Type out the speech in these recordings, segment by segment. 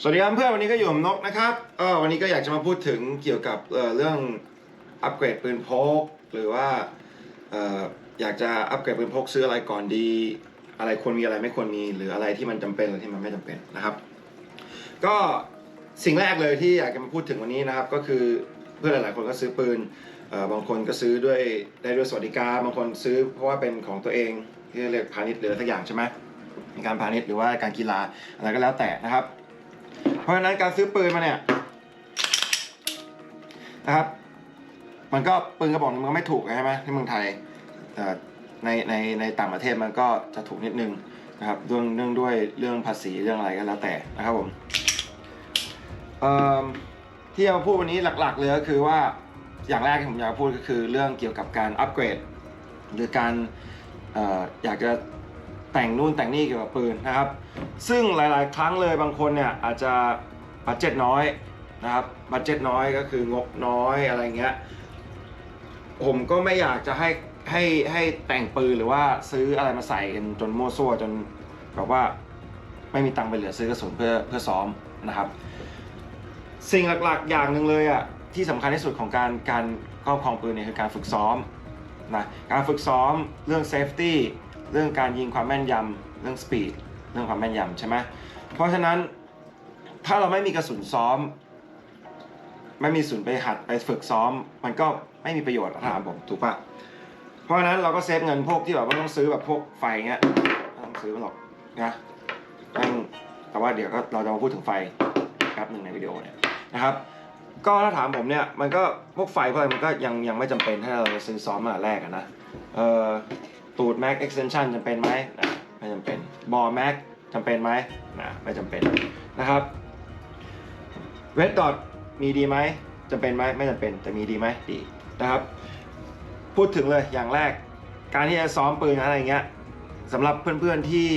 สวัสดีครับเพื่อนวันนี้ก็อยู่กับนกนะครับเออวันนี้ก็อยากจะมาพูดถึงเกี่ยวกับเอ่อเรื่องอัปเกรดปืนพก หรือว่าเอ่ออยากจะอัปเกรดปืนพกซื้ออะไรก่อนดี อะไรควรมีอะไรไม่ควรมีหรืออะไรที่มันจำเป็นหรือที่มันไม่จำเป็นนะครับ ก็สิ่งแรกเลยที่อยากจะมาพูดถึงวันนี้นะครับ ก็คือเพื่อนหลาย ๆ คนก็ซื้อปืนเออบางคนก็ซื้อด้วยได้ด้วยสวัสดิการบางคนซื้อเพราะว่าเป็นของตัวเองที่เรียกพาณิชย์หรืออะไรสักอย่างใช่ไหมการพาณิชย์หรือว่าการกีฬาอะไรก็แล้วแต่นะครับ เพราะฉะนั้นการซื้อปืนมาเนี่ยนะครับ มันก็ปืนกระบอกมันก็ไม่ถูกใช่ไหมที่เมืองไทยแต่ในในในต่างประเทศมันก็จะถูกนิดนึงนะครับเรื่องเรื่องด้วยเรื่องภาษีเรื่องอะไรก็แล้วแต่นะครับผมที่จะมาพูดวันนี้หลักๆเลยก็คือว่าอย่างแรกที่ผมอยากพูดก็คือเรื่องเกี่ยวกับการอัปเกรด หรือการอออยากจะ แต่งนู่นแต่งนี่เกี่ยวกับปืนนะครับ ซึ่งหลาย ๆ ครั้งเลยบางคนเนี่ยอาจจะบัตเจ็ตน้อยนะครับบัตเจ็ตน้อยก็คืองบน้อยอะไรเงี้ยผมก็ไม่อยากจะให้ให้ให้แต่งปืนหรือว่าซื้ออะไรมาใส่กันจนมั่วซั่วจนแบบว่าไม่มีตังค์ไปเหลือซื้อกระสุนเพื่อเพื่อซ้อมนะครับ สิ่งหลักๆอย่างหนึ่งเลยอะที่สำคัญที่สุดของการการครอบครองปืนเนี่ยคือการฝึกซ้อมนะการฝึกซ้อมเรื่องเซฟตี้ เรื่องการยิงความแม่นยำเรื่องสปีดเรื่องความแม่นยำใช่ไหมเพราะฉะนั้นถ้าเราไม่มีกระสุนซ้อม ไม่มีศูนย์ไปหัดไปฝึกซ้อม มันก็ไม่มีประโยชน์ถ้าถามผมถูกปะเพราะฉะนั้นเราก็เซฟเงินพวกที่แบบว่าต้องซื้อแบบพวกไฟเงี้ยไม่ต้องซื้อมันหรอกนะแต่ว่าเดี๋ยวก็เราจะมาพูดถึงไฟแป๊บหนึ่งในวิดีโอเนี่ยนะครับ ก็ถ้าถามผมเนี่ยมันก็พวกไฟพวกอะไรมันก็ยังยังไม่จำเป็นถ้เราซื้อซ้อมมาแรกนะเออ ตูด Mac extension จำเป็นไหมนะไม่จำเป็นบอ Mac จำเป็นไหมนะไม่จำเป็นนะครับเ d ด o อมีดีไหมจำเป็นไหมไม่จำเป็นแต่มีดีไหมดีนะครับ พูดถึงเลยอย่างแรก การที่จะซ้อมปืนอะไรเงี้ยสำหรับเพื่อนๆที่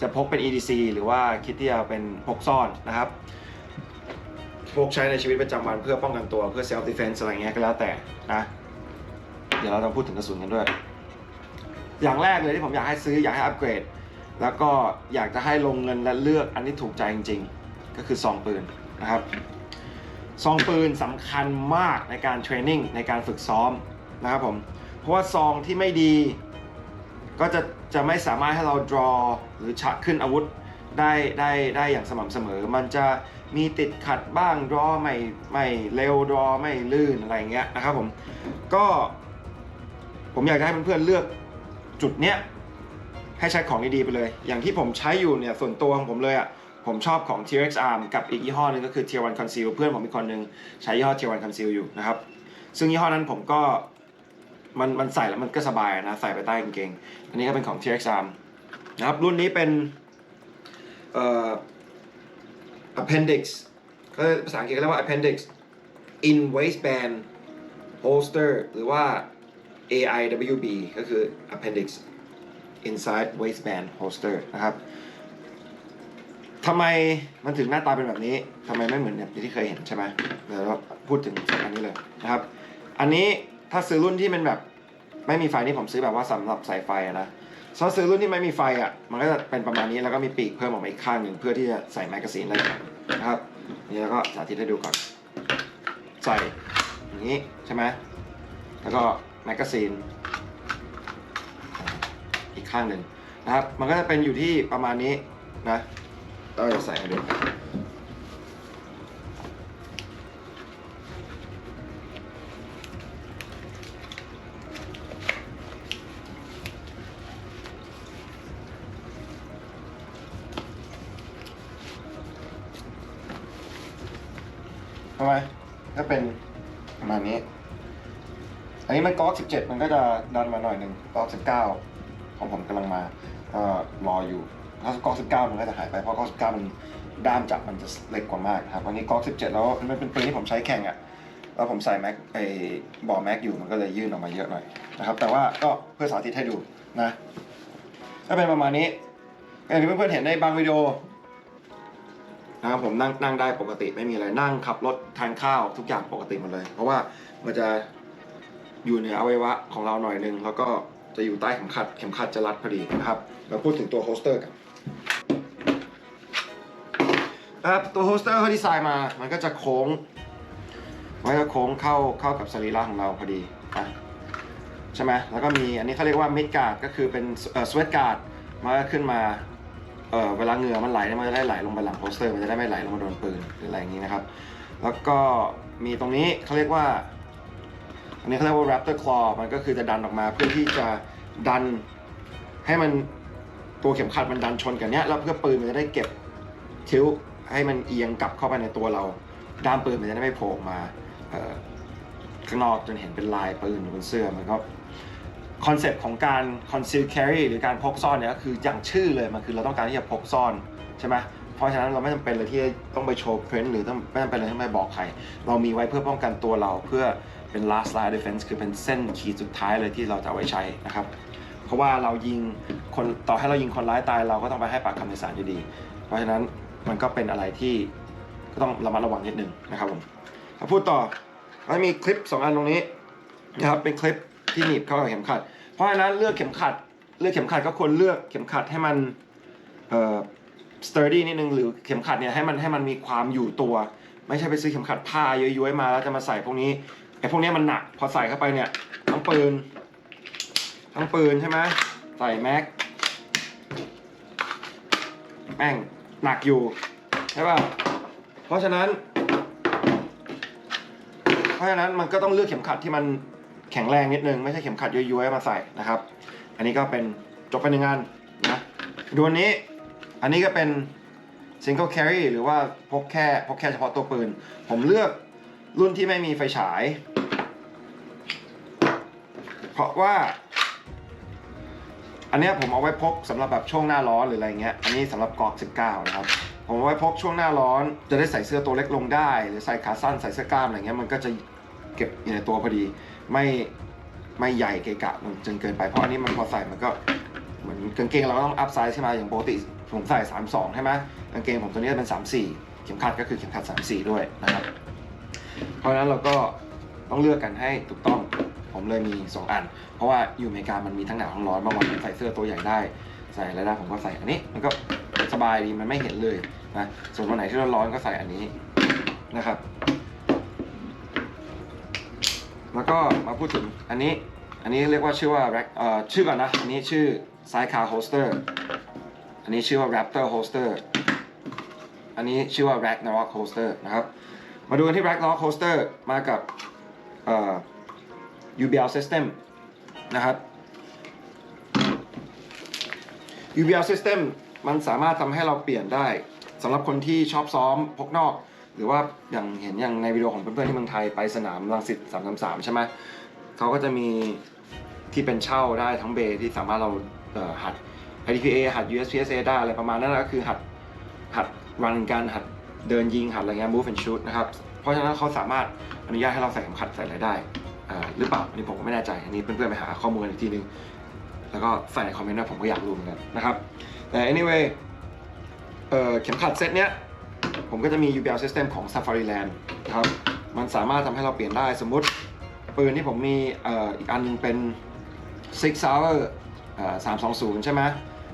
จะพกเป็น EDC หรือว่าคิดที่จะเป็นพกซ่อนนะครับพกใช้ในชีวิตประจำวันเพื่อป้องกันตัวเพื่อ self defense อะไรเงี้ยก็แล้วแต่นะ เดี๋ยวเราต้องพูดถึงกระสุนกันด้วย อย่างแรกเลยที่ผมอยากให้ซื้ออยากให้อัปเกรด แล้วก็อยากจะให้ลงเงินและเลือกอันที่ถูกใจจริง ๆ ก็คือซองปืนนะครับซองปืนสำคัญมากในการเทรนนิ่งในการฝึกซ้อมนะครับผมเพราะว่าซองที่ไม่ดีก็จะจะไม่สามารถให้เรา draw หรือฉะขึ้นอาวุธได้ได้ได้อย่างสม่ำเสมอ มันจะมีติดขัดบ้าง draw ไม่ไม่เร็ว draw ไม่ลื่นอะไรเงี้ยนะครับผม ก็ผมอยากจะให้เพื่อนๆเลือก จุดเนี้ยให้ใช้ของดีๆไปเลย อย่างที่ผมใช้อยู่เนี่ยส่วนตัวของผมเลยอะ่ะผมชอบของ T-Rex Arm กับอีกยี่ห้อหนึงก็คือ Tier 1 Conceal เพื่อนผมอีกคนหนึ่งใช้ยี่ห้อ Tier 1 Conceal อยู่นะครับ ซึ่งยี่ห้อนั้นผมก็มันมันใส่แล้วมันก็สบายนะ ใส่ไปใต้กางเกง อันนี้ก็เป็นของ T-Rex Arm นะครับ รุ่นนี้เป็นเอ่อ appendix ก็ภาษาอังกฤษเรียกว่า appendix in waistband holster หรือว่า AIWB ก็คือ appendix inside waistband holster นะครับทำไมมันถึงหน้าตาเป็นแบบนี้ทำไมไม่เหมือนแบบที่เคยเห็นใช่ไหมเดี๋ยวเราพูดถึงอันนี้เลยนะครับ อันนี้ถ้าซื้อรุ่นที่เป็นแบบไม่มีไฟนี่ผมซื้อแบบว่าสำหรับใส่ไฟนะถ้าซื้อรุ่นที่ไม่มีไฟอะ มันก็จะเป็นประมาณนี้แล้วก็มีปีกเพิ่มออกมาอีกข้างหนึ่งเพื่อที่จะใส่แมกกาซีนได้นะครับนี่แล้วก็สาธิตให้ดูก่อน ใส่อย่างนี้ใช่ไหมแล้วก็ แมกกาซีนอีกข้างหนึ่งนะครับ มันก็จะเป็นอยู่ที่ประมาณนี้นะเราจะใส่ให้ดูทำไมก็เป็นประมาณนี้ อันนี้มันก๊อก17 มันก็จะดันมาหน่อยหนึ่งก๊อก19 ของผมกำลังมาก็รออยู่ถ้าก๊อก19 มันก็จะหายไปเพราะก๊อก19 มันด้ามจับมันจะเล็กกว่ามากครับอันนี้ก๊อก17 แล้วมันเป็นปืนที่ผมใช้แข่งอะแล้วผมใส่แม็กไอ้บอแม็กอยู่มันก็เลยยื่นออกมาเยอะหน่อยนะครับ แต่ว่าก็เพื่อสาธิตให้ดูนะก็เป็นประมาณนี้อย่างที่เพื่อนๆเห็นในบางวิดีโอนะครับผมนั่งนั่งได้ปกติไม่มีอะไรนั่งขับรถทานข้าวทุกอย่างปกติหมดเลย เพราะว่ามันจะ อยู่เหนืออวัยวะของเราหน่อยหนึงแล้วก็จะอยู่ใต้เข็มขัดเข็มขัดจะรัดพอดีนะครับเราพูดถึงตัวโฮสเตอร์กันนะครับตัวโฮสเตอร์เขาดีไซน์มา มันก็จะโค้งมันก็โค้งเข้าเข้ากับสรีระของเราพอดีอะใช่ไหมแล้วก็มีอันนี้เขาเรียกว่ามิดการ์ดก็คือเป็นเอ่อสเวตการ์ดมันก็ขึ้นมาเอ่อเวลาเหงื่อมันไหลมันจะได้ไหลลงไปหลังโฮสเตอร์ มันจะได้ไม่ไหลลงมาโดนปืนหรืออะไรอย่างนี้นะครับ แล้วก็มีตรงนี้เขาเรียกว่า นนี้เขาเรียกว่า raptor claw มันก็คือจะดันออกมาเพื่อที่จะดันให้มันตัวเข็มขัดมันดันชนกันเนี้ยแล้วเพื่อปืนมันจะได้เก็บทิวให้มันเอียงกลับเข้าไปในตัวเรา ด้ามปืนมันจะได้ไม่โผล่มาข้างนอกจนเห็นเป็นลายปืนอยู่บนเสื้อมันก็คอนเซปต์ของการ conceal carry หรือการพกซ่อนเนี่ยก็คืออย่างชื่อเลยมันคือเราต้องการที่จะพกซ่อนใช่ไหมเพราะฉะนั้นเราไม่จำเป็นเลยที่ต้องไปโชว์เพนหรือต้องไม่จำเป็นเลยที่ต้องไปบอกใคร เรามีไว้เพื่อป้องกันตัวเราเพื่อ เป็น last line defense คือเป็นเส้นขีดสุดท้ายเลยที่เราจะเอาไว้ใช้นะครับ เพราะว่าเรายิงคนต่อให้เรายิงคนร้ายตายเราก็ต้องไปให้ปากคำในศาลอยู่ดี เพราะฉะนั้นมันก็เป็นอะไรที่ก็ต้องระมัดระวังนิดนึงนะครับผมมาพูดต่อแล้วมีคลิป 2 อันตรงนี้นะครับเป็นคลิปที่หนีบเข้ากับเข็มขัด เพราะฉะนั้นเลือกเข็มขัด เลือกเข็มขัดก็ควรเลือกเข็มขัดให้มันเอ่อ sturdy นิดนึงหรือเข็มขัดเนี่ยให้มันให้มันมีความอยู่ตัว ไม่ใช่ไปซื้อเข็มขัดผ้าย้อยๆมาแล้วจะมาใส่พวกนี้ ไอ้พวกนี้มันหนักพอใส่เข้าไปเนี่ยทั้งปืน ทั้งปืนใช่ไหมใส่แม็กแม่งหนักอยู่ใช่ป่ะเพราะฉะนั้น เพราะฉะนั้นมันก็ต้องเลือกเข็มขัดที่มันแข็งแรงนิดนึงไม่ใช่เข็มขัดย้อยๆมาใส่นะครับ อันนี้ก็เป็นจบไปหนึ่งงานนะดูอันนี้อันนี้ก็เป็น single carry หรือว่าพกแค่พกแค่เฉพาะตัวปืน ผมเลือก รุ่นที่ไม่มีไฟฉาย เพราะว่า อันเนี้ยผมเอาไว้พกสำหรับแบบช่วงหน้าร้อนหรืออะไรเงี้ย อันนี้สำหรับกรอก19 นะครับ ผมเอาไว้พกช่วงหน้าร้อน จะได้ใส่เสื้อตัวเล็กลงได้ หรือใส่ขาสั้นใส่เสื้อกล้ามอะไรเงี้ยมันก็จะเก็บอยู่ในตัวพอดี ไม่ไม่ใหญ่เกะกะมันจนเกินไปเพราะอันนี้มันพอใส่มันก็เหมือนกางเกงเราก็ต้องอัพไซส์ใช่ไหมอย่างปกติผมใส่ 32 ใช่ไหมกางเกงผมตัวนี้เป็น 34 เข็มขัดก็คือเข็มขัด 34 ด้วยนะครับ เพราะฉะนั้นเราก็ต้องเลือกกันให้ถูกต้อง ผมเลยมี 2 อัน เพราะว่าอยู่อเมริกามันมีทั้งหนาวทั้งร้อนบางวันใส่เสื้อตัวใหญ่ได้ ใส่อะไรได้ผมก็ใส่อันนี้ มันก็สบายดีมันไม่เห็นเลยนะส่วนวันไหนที่ร้อนๆก็ใส่อันนี้นะครับ แล้วก็มาพูดถึงอันนี้อันนี้เรียกว่าชื่อว่าเอ่อชื่อก่อนนะอันนี้ชื่อ sidecar holster อันนี้ชื่อว่า raptor holster อันนี้ชื่อว่า ragnarok holster นะครับ มาดูกันที่ ragnarok holster มากับ UBL system นะครับ UBL system มันสามารถทำให้เราเปลี่ยนได้สำหรับคนที่ชอบซ้อมพกนอก หรือว่าอย่างเห็นอย่างในวิดีโอของเพื่อนๆที่เมืองไทยไปสนามรังสิต333 ใช่ไหมเขาก็จะมีที่เป็นเช่าได้ทั้งเบย์ที่สามารถเราเหัด IDPA หัด USPSA ได้อะไรประมาณนั้นก็คือหัดหัดรันกันหัด เดินยิงหัดอะไรเงี้ย move and shoot นะครับ เพราะฉะนั้นเขาสามารถอนุญาตให้เราใส่เข็มขัดใส่อะไรได้อ่าหรือเปล่าอันนี้ผมก็ไม่แน่ใจ อันนี้เพื่อนๆไปหาข้อมูลอีกทีนึง แล้วก็ใส่ในคอมเมนต์นะผมก็อยากรู้เหมือนกันนะครับ แต่ anyway เเข็มขัดเซตเนี้ยผมก็จะมี UBL system ของ Safari Land นะครับ มันสามารถทำให้เราเปลี่ยนได้สมมติปืนที่ผมมีอีกอันนึงเป็น Six Hour เอ่อ320 ใช่ไหม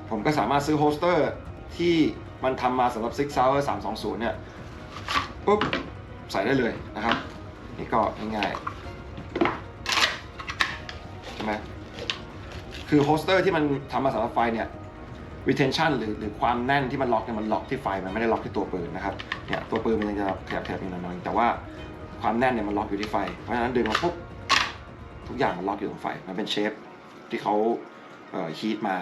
ผมก็สามารถซื้อโฮสเตอร์ ที่มันทำมาสำหรับ Six Hour 320 เนี่ยปุ๊บใส่ได้เลยนะครับ นี่ก็ง่ายๆใช่ไหมคือโฮสเตอร์ที่มันทำมาสำหรับไฟเนี่ย retention หรือหรือความแน่นที่มันล็อกเนี่ยมันล็อกที่ไฟมันไม่ได้ล็อกที่ตัวปืนนะครับเนี่ยตัวปืนมันยังจะแถบแถบอยู่หน่อยๆแต่ว่าความแน่นเนี่ยมันล็อกอยู่ที่ไฟ เพราะฉะนั้นดึงมาปุ๊บทุกอย่างมันล็อกอยู่ตรงไฟ มันเป็นเชฟที่เขาเอ่อฮีทมา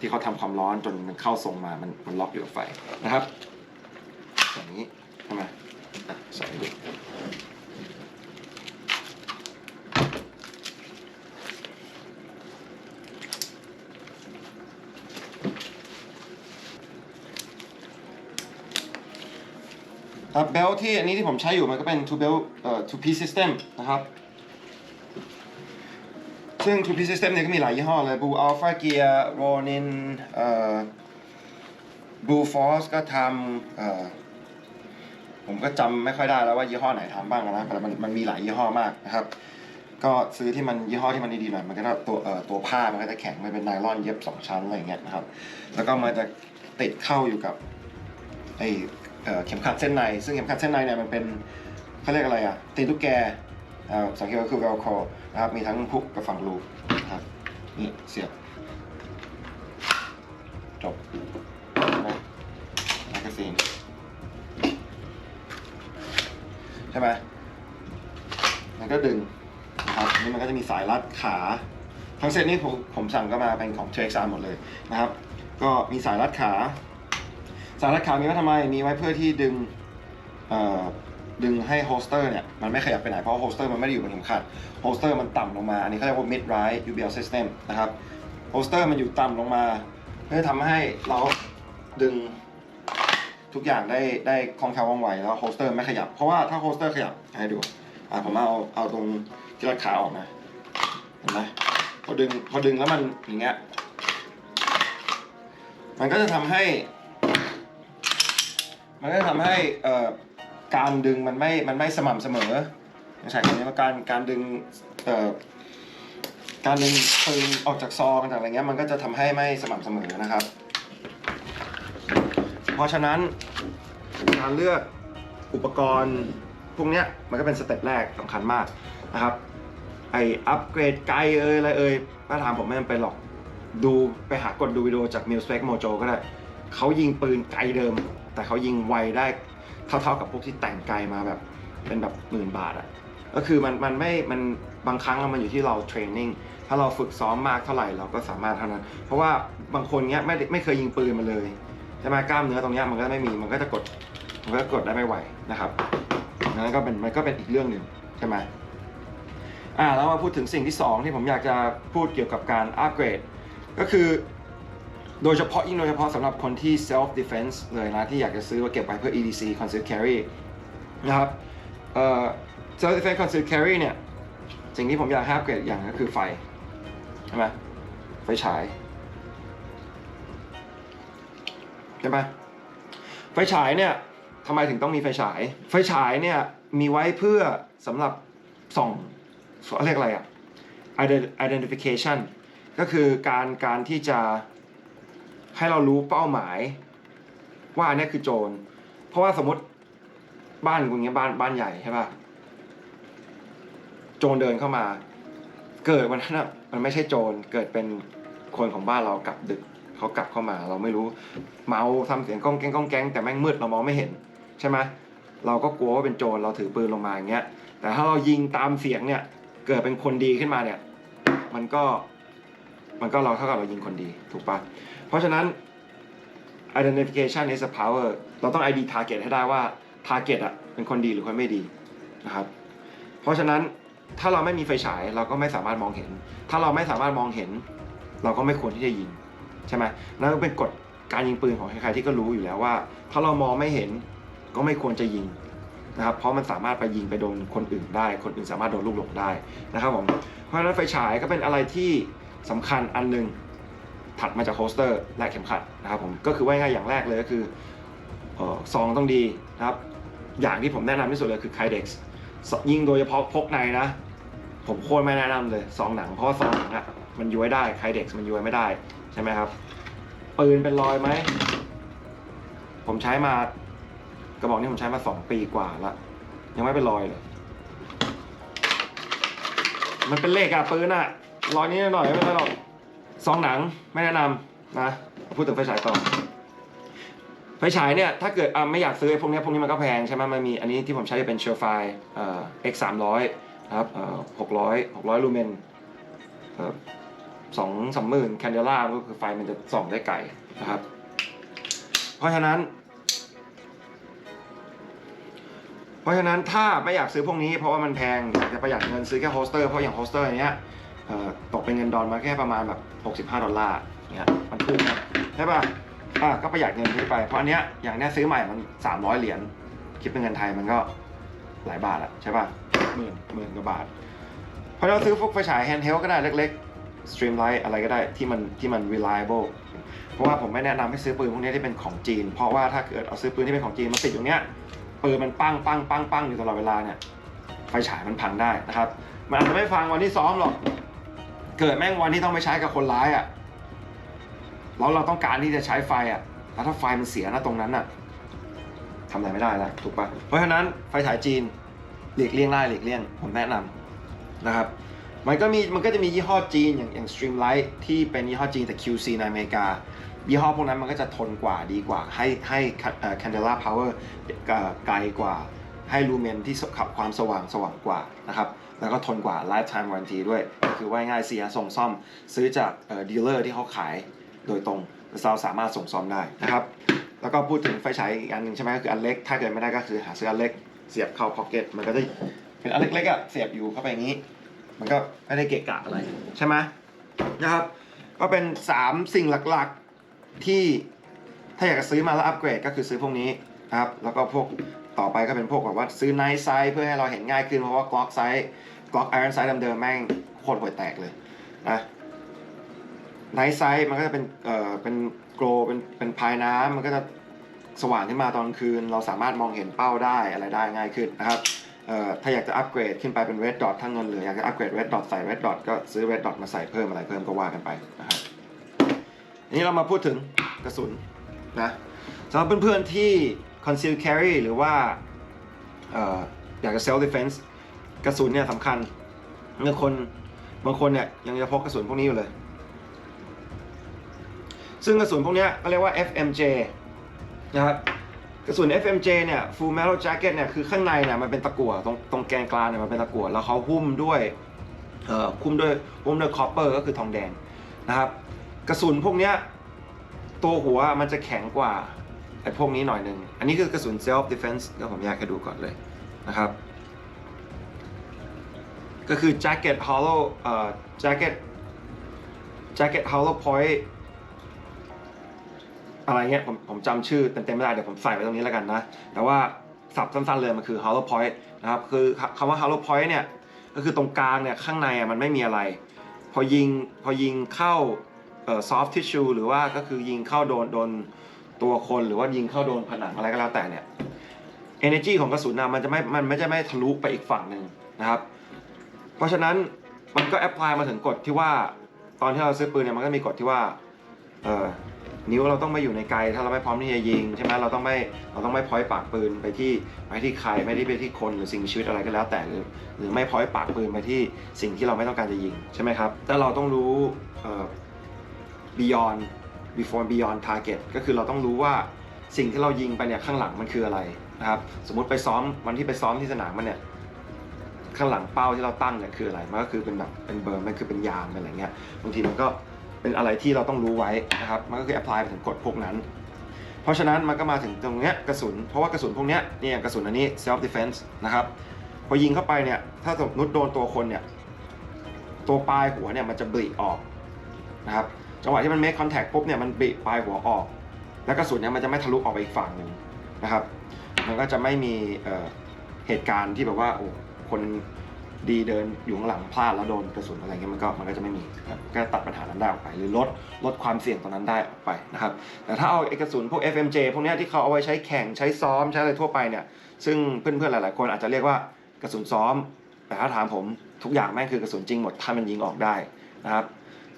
ที่เขาทำความร้อนจนมันเข้าทรงมามันมันล็อกอยู่กับไฟนะครับอย่างนี้ใช่ไมอะใส่ดูครับเบลที่อันนี้ที่ผมใช้อยู่มันก็เป็น two belt เอ่อ two piece system นะครับ ซึ่ง two piece system เนี่ยก็มีหลายยี่ห้อเลย Blue Alpha Gear Ronin เอ่อ Blue Force ก็ทำเอ่อผมก็จำไม่ค่อยได้แล้วว่ายี่ห้อไหนทำบ้างนะแต่มันมันมีหลายยี่ห้อมากนะครับ ก็ซื้อที่มันยี่ห้อที่มันดีๆหน่อยมันก็จะตัวเอ่อตัวผ้ามันก็จะแข็งมันเป็นไนลอนเย็บสองชั้นอะไรเงี้ยนะครับ แล้วก็มันจะติดเข้าอยู่กับไอเอ่อเข็มขัดเส้นใน ซึ่งเข็มขัดเส้นในเนี่ยมันเป็นเขาเรียกอะไรอะตีนตุ๊กแก สังเกตก็คือ velcro นะครับมีทั้งฮุกกับฝั่งรูนะครับนี่เสียบจบนะแมกกาซีนใช่ไหมมันก็ดึงนะครับนี่มันก็จะมีสายรัดขา ทั้งเซตนี้ผมผมสั่งก็มาเป็นของเทร x หมดเลยนะครับ ก็มีสายรัดขา สายรัดขามีไว้ทำไม มีไว้เพื่อที่ดึงเอ่อ ดึงให้โฮสเตอร์เนี่ยมันไม่ขยับไปไหนเพราะโฮสเตอร์มันไม่ได้อยู่บนเข็มขัดโฮสเตอร์มันต่ำลงมา อันนี้เขาเรียกว่า mid right UBL system นะครับโฮสเตอร์มันอยู่ต่ำลงมาเพื่อทำให้เราดึงทุกอย่างได้ได้คล่องแคล่วว่องไวแล้วโฮสเตอร์ไม่ขยับ เพราะว่าถ้าโฮสเตอร์ขยับให้ดูอ่าผมเอาเอาตรงที่รัดขาออกนะเห็นไหมพอดึงพอดึงแล้วมันอย่างเงี้ยมันก็จะทำให้ มันก็จะทำให้เอ่อ การดึงมันไม่มันไม่สม่ำเสมอใช่คำนี้ว่าการการดึงเอ่อการดึงปืนออกจากซองจากอะไรเงี้ยมันก็จะทำให้ไม่สม่ำเสมอนะครับ เพราะฉะนั้นการเลือกอุปกรณ์พวกเนี้ยมันก็เป็นสเต็ปแรกสำคัญมากนะครับ ไออัปเกรดไกลเอยอะไรเอยถ้าถามผมไม่จำเป็นหรอก ดูไปหากดดูวิดีโอจาก m i l Spec Mojo ก็ได้ เขายิงปืนไกลเดิม แต่เขายิงไวได้ เท่าๆกับพวกที่แต่งไกลมาแบบเป็นแบบหมื่นบาทอะก็คือมันมันไม่มันบางครั้งมันอยู่ที่เราเทรนนิ่งถ้าเราฝึกซ้อมมากเท่าไหร่เราก็สามารถเท่านั้น เพราะว่าบางคนเนี้ยไม่ได้ไม่เคยยิงปืนมาเลยใช่ไหมกล้ามเนื้อตรงเนี้ยมันก็ไม่มีมันก็จะกดมันก็กดได้ไม่ไหวนะครับนั้นก็เป็นมันก็เป็นอีกเรื่องหนึ่งใช่ไหมอ่าแล้วมาพูดถึงสิ่งที่ 2 ที่ผมอยากจะพูดเกี่ยวกับการอัปเกรด ก็คือ โดยเฉพาะยิ่งโดยเฉพาะสำหรับคนที่ self defense เลยนะ ที่อยากจะซื้อไว้เก็บไว้เพื่อ EDC concealed carry นะครับ self defense concealed carry เนี่ย สิ่งที่ผมอยากให้อัปเกรดอย่างก็คือไฟ ใช่ไหมไฟฉาย ใช่ไหมไฟฉายเนี่ยทำไมถึงต้องมีไฟฉาย ไฟฉายเนี่ย มีไว้เพื่อสำหรับส่องเรียกอะไรอะ identification ก็คือการการที่จะ ให้เรารู้เป้าหมาย ว่าอันเนี้ยคือโจร เพราะว่าสมมติบ้านคุณเงี้ยบ้านบ้านใหญ่ใช่ป่ะโจรเดินเข้ามา เกิดวันนั้นอะมันไม่ใช่โจรเกิดเป็นคนของบ้านเรากลับดึกเขากลับเข้ามา เราไม่รู้เมาทำเสียงก้องแกงก้องแกงแต่แม่งมืดเรามองไม่เห็น ใช่ไหมเราก็กลัวว่าเป็นโจรเราถือปืนลงมาอย่างเงี้ย แต่ถ้าเรายิงตามเสียงเนี่ย เกิดเป็นคนดีขึ้นมาเนี่ย มันก็มันก็เราเท่ากับเรายิงคนดีถูกปะ เพราะฉะนั้น identification is a power เราต้อง ID target ให้ได้ว่า target อะเป็นคนดีหรือคนไม่ดีนะครับ เพราะฉะนั้นถ้าเราไม่มีไฟฉายเราก็ไม่สามารถมองเห็น ถ้าเราไม่สามารถมองเห็น เราก็ไม่ควรที่จะยิงใช่ไหมนั่นก็เป็นกฎการยิงปืนของใครๆที่ก็รู้อยู่แล้วว่า ถ้าเรามองไม่เห็นก็ไม่ควรจะยิงนะครับ เพราะมันสามารถไปยิงไปโดนคนอื่นได้ คนอื่นสามารถโดนลูกหลงได้นะครับผม เพราะฉะนั้นไฟฉายก็เป็นอะไรที่สำคัญอันหนึง ถัดมาจากโฮสเตอร์และเข็มขัดนะครับผมก็คือว่าง่ายอย่างแรกเลยก็คือซองต้องดีนะครับ อย่างที่ผมแนะนำที่สุดเลยคือ Kydex ยิ่งโดยเฉพาะพกในนะ ผมโคตรไม่แนะนำเลยซองหนังเพราะว่าซองหนังอะมันย้วยได้ Kydex มันย้วยไม่ได้ใช่ไหมครับปืนเป็นรอยไหมผมใช้มากระบอกนี้ผมใช้มาสองปีกว่าละยังไม่เป็นรอยเลย มันเป็นเลขอะปืนอะรอยนี้หน่อยไม่เป็นไรหรอก ซองหนังไม่แนะนำนะพูดถึงไฟฉายต่อไฟฉายเนี่ยถ้าเกิดอะไม่อยากซื้อพวกนี้พวกนี้มันก็แพงใช่ไหมมันมีอันนี้ที่ผมใช้เป็นเชอร์ไฟเอ่อ X 3 0 0นะครับเอ่อ600 600ลูเมนเออสองสองหมื่นแคนเดล่าก็คือไฟมันจะส่องได้ไกลนะครับ เพราะฉะนั้น เพราะฉะนั้นถ้าไม่อยากซื้อพวกนี้เพราะว่ามันแพงอยากจะประหยัดเงินซื้อแค่โฮสเตอร์เพราะอย่างโฮสเตอร์อย่างเงี้ย ตกเป็นเงินดอลมาแค่ประมาณแบบ65 ดอลลาร์เงี้ยมันคุ้มนะใช่ป่ะอะก็ประหยัดเงินไปเพราะอันเนี้ยอย่างเนี้ยซื้อใหม่มัน 300 เหรียญคิดเป็นเงินไทยมันก็หลายบาทอะใช่ป่ะหมื่นหมื่นกว่าบาทเพราะเราซื้อพวกไฟฉายแฮนด์เฮลก็ได้เล็กๆ Streamlight อะไรก็ได้ที่มันที่มัน reliable เพราะว่าผมไม่แนะนำให้ซื้อปืนพวกนี้ที่เป็นของจีน เพราะว่าถ้าเกิดเอาซื้อปืนที่เป็นของจีนมาติดอยู่เนี้ยปืนมันปังปังปังปังอยู่ตลอดเวลาเนี่ยไฟฉายมันพังได้นะครับ มันอาจจะไม่ฟังวันที่ซ้อมหรอก เกิดแม่งวันที่ต้องไปใช้กับคนร้ายอะ่ะแล้วเราต้องการที่จะใช้ไฟอะ่ะแล้วถ้าไฟมันเสียนะตรงนั้นอะ่ะทำอะไรไม่ได้แล้วถูกปะเพราะฉะนั้นไฟฉายจีนหลีกเลี่ยงได้หลีกเลี่ยงผมแนะนำนะครับมันก็มีมันก็จะมียี่ห้อจีนอย่างอย่าง Streamlight ที่เป็นยี่ห้อจีนแต่ QC ในอเมริกา ยี่ห้อพวกนั้นมันก็จะทนกว่าดีกว่า ให้ให้ Candela Power เอ่อไกลกว่า ให้ลูเมนที่ขับความสว่างสว่างกว่านะครับ แล้วก็ทนกว่า Lifetime Warranty ด้วยก็คือว่าง่ายเสียส่งซ่อมซื้อจากดีลเลอร์ที่เขาขายโดยตรงเราสามารถส่งซ่อมได้นะครับ แล้วก็พูดถึงไฟฉายอีกอันหนึ่งใช่ไหมก็คืออันเล็ก ถ้าเกิดไม่ได้ก็คือหาซื้ออันเล็กเสียบเข้าพ็อกเก็ตมันก็จะเป็นอันเล็กๆอะเสียบอยู่เข้าไปอย่างนี้ มันก็ไม่ได้เกะกะอะไรใช่ไหมนะครับ ก็เป็น 3 สิ่งหลักๆที่ถ้าอยากจะซื้อมาแล้วอัปเกรดก็คือซื้อพวกนี้นะครับ แล้วก็พวก ต่อไปก็เป็นพวกแบบว่าซื้อไนท์ไซส์เพื่อให้เราเห็นง่ายขึ้นเพราะว่ากล็อกไซส์กล็อกไอรอนไซส์เดิมๆแม่งโคตรห่วยแตกเลยนะไนท์ไซส์มันก็จะเป็นเอ่อเป็นโกลเป็นเป็นพายน้ำมันก็จะสว่างขึ้นมาตอนคืน เราสามารถมองเห็นเป้าได้อะไรได้ง่ายขึ้นนะครับเอ่อถ้าอยากจะอัปเกรดขึ้นไปเป็น red dot ถ้าเงินเหลืออยากจะอัปเกรด red dot ใส่ red dot ก็ซื้อ red dot มาใส่เพิ่มอะไรเพิ่มก็ว่ากันไปนะครับนี้เรามาพูดถึงกระสุนนะสำหรับเพื่อนๆที่ conceal carry หรือว่าออยากจะ self defense กระสุนเนี่ยสำคัญบางคนบางคนเนี่ยยังจะพกกระสุนพวกนี้อยู่เลย ซึ่งกระสุนพวกนี้ก็เรียกว่า FMJ นะครับกระสุน FMJ เนี่ย Full Metal Jacket เนี่ยคือข้างในเนี่ยมันเป็นตะกั่วตรงตรงแกนกลางเนี่ยมันเป็นตะกั่วแล้วเขาหุ้มด้วยเอ่อหุ้มด้วยหุ้มด้วยคอปเปอร์ก็คือทองแดงนะครับ กระสุนพวกเนี้ยตัวหัวมันจะแข็งกว่า ไอ้พวกนี้หน่อยหนึ่ง อันนี้คือกระสุน self defense ก็ผมอยากให้ดูก่อนเลยนะครับ ก็คือ jacket hollow เอ่อ jacket jacket hollow point อะไรเงี้ยผมผมจำชื่อเต็มๆไม่ได้ เดี๋ยวผมใส่ไว้ตรงนี้แล้วกันนะ แต่ว่าสับสั้นๆเลยมันคือ hollow point นะครับ คือคำว่า hollow point เนี่ย ก็คือตรงกลางเนี่ย ข้างในอะมันไม่มีอะไร พอยิงพอยิงเข้าเอ่อ soft tissue หรือว่าก็คือยิงเข้าโดนโดน ตัวคนหรือว่ายิงเข้าโดนผนังอะไรก็แล้วแต่เนี่ย energy ของกระสุนนะมันจะไม่มันไม่จะไม่ทะลุไปอีกฝั่งหนึ่งนะครับ เพราะฉะนั้นมันก็แอพพลายมาถึงกฎที่ว่าตอนที่เราซื้อปืนเนี่ยมันก็มีกฎที่ว่าเออนิ้วเราต้องไม่อยู่ในไกล ถ้าเราไม่พร้อมที่จะยิงใช่ไหมเราต้องไม่เราต้องไม่พอยปากปืนไปที่ไปที่ใครไม่ได้ไปที่คนหรือสิ่งมีชีวิตอะไรก็แล้วแต่หรือหรือไม่พอยปากปืนไปที่สิ่งที่เราไม่ต้องการจะยิงใช่ไหมครับแต่เราต้องรู้เอ่อ beyond before beyond target ก็คือเราต้องรู้ว่าสิ่งที่เรายิงไปเนี่ยข้างหลังมันคืออะไรนะครับสมมุติไปซ้อมวันที่ไปซ้อมที่สนามมันเนี่ยข้างหลังเป้าที่เราตั้งเนี่ยคืออะไรมันก็คือเป็นแบบเป็นเบอร์มันคือเป็นยางเป็นอะไรเงี้ยบางทีมันก็เป็นอะไรที่เราต้องรู้ไว้นะครับมันก็คือ apply ไปถึงกฎพวกนั้น เพราะฉะนั้นมันก็มาถึงตรงเนี้ยกระสุน เพราะว่ากระสุนพวกเนี้ยนี่ยกระสุนอันนี้ self defense นะครับพอยิงเข้าไปเนี่ยถ้าสมมติโดนตัวคนเนี่ยตัวปลายหัวเนี่ยมันจะบลิออกนะครับ จังหวะที่มัน make contact ปุ๊บเนี่ยมันบิปลายหัวออก แล้วกระสุนเนี่ยมันจะไม่ทะลุออกไปอีกฝั่งหนึ่งนะครับ มันก็จะไม่มีเเหตุการณ์ที่แบบว่าโอ้คนดีเดินอยู่ข้างหลังพลาดแล้วโดนกระสุนอะไรเงี้ยมันก็มันก็จะไม่มีครับก็ตัดปัญหานั้นได้ออกไป หรือลดลดความเสี่ยงตรงนั้นได้ออกไปนะครับแต่ถ้าเอาไอ้กระสุนพวก FMJ พวกเนี้ยที่เขาเอาไว้ใช้แข่งใช้ซ้อมใช้อะไรทั่วไปเนี่ยซึ่งเพื่อนๆหลาย ๆ คนอาจจะเรียกว่ากระสุนซ้อม แต่ถ้าถามผมทุกอย่างแม่งคือกระสุนจริงหมดถ้ามันยิงออกได้นะครับ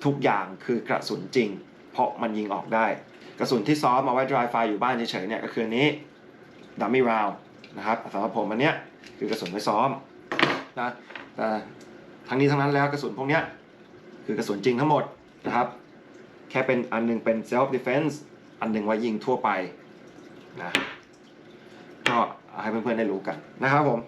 ทุกอย่างคือกระสุนจริง เพราะมันยิงออกได้ กระสุนที่ซ้อมเอาไว้ dry fire อยู่บ้านเฉยๆเนี่ยก็คือนี้ dummy round นะครับสำหรับผมอันเนี้ยคือกระสุนไว้ซ้อมนะแต่ทั้งนี้ทั้งนั้นแล้วกระสุนพวกเนี้ยคือกระสุนจริงทั้งหมดนะครับ แค่เป็นอันหนึงเป็น self defense อันหนึ่งไว้ยิงทั่วไปนะก็ให้เพื่อนๆได้รู้กันนะครับผม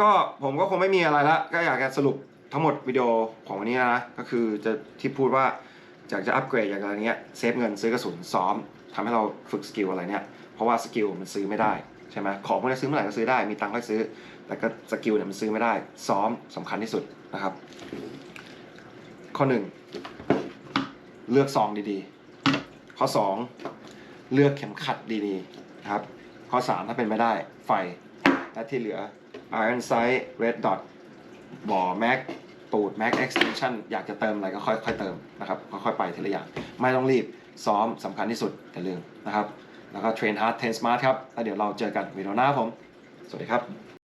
ก็ผมก็คงไม่มีอะไรละก็อยากจะสรุป ทั้งหมดวิดีโอของวันนี้นะก็คือจะที่พูดว่าอยากจะอัปเกรดอย่ากอะไรเงี้ยเซฟเงินซื้อกระสุนซ้อมทำให้เราฝึกสกิลอะไรเนี่ยเพราะว่าสกิลมันซื้อไม่ได้ใช่ไหมของพวกนี้ซื้อเมื่อไหร่ก็ซื้อได้มีตังค์ก็ซื้อ แต่ก็สกิลเนี่ยมันซื้อไม่ได้ซ้อมสำคัญที่สุดนะครับ ข้อหนึ่งเลือกซองดีๆ ข้อสองเลือกเข็มขัดดีๆนะครับข้อสามถ้าเป็นไม่ได้ไฟและที่เหลือ Iron Sight Red Dot บ่อ Mac ตูด Mac Extension อยากจะเติมอะไรก็ค่อยๆเติมนะครับค่อยๆไปทีละอย่าง ไม่ต้องรีบซ้อมสำคัญที่สุดอย่าลืมนะครับ แล้วก็ Train Hard Train Smart ครับแล้วเดี๋ยวเราเจอกันวิดีโอหน้าผม สวัสดีครับ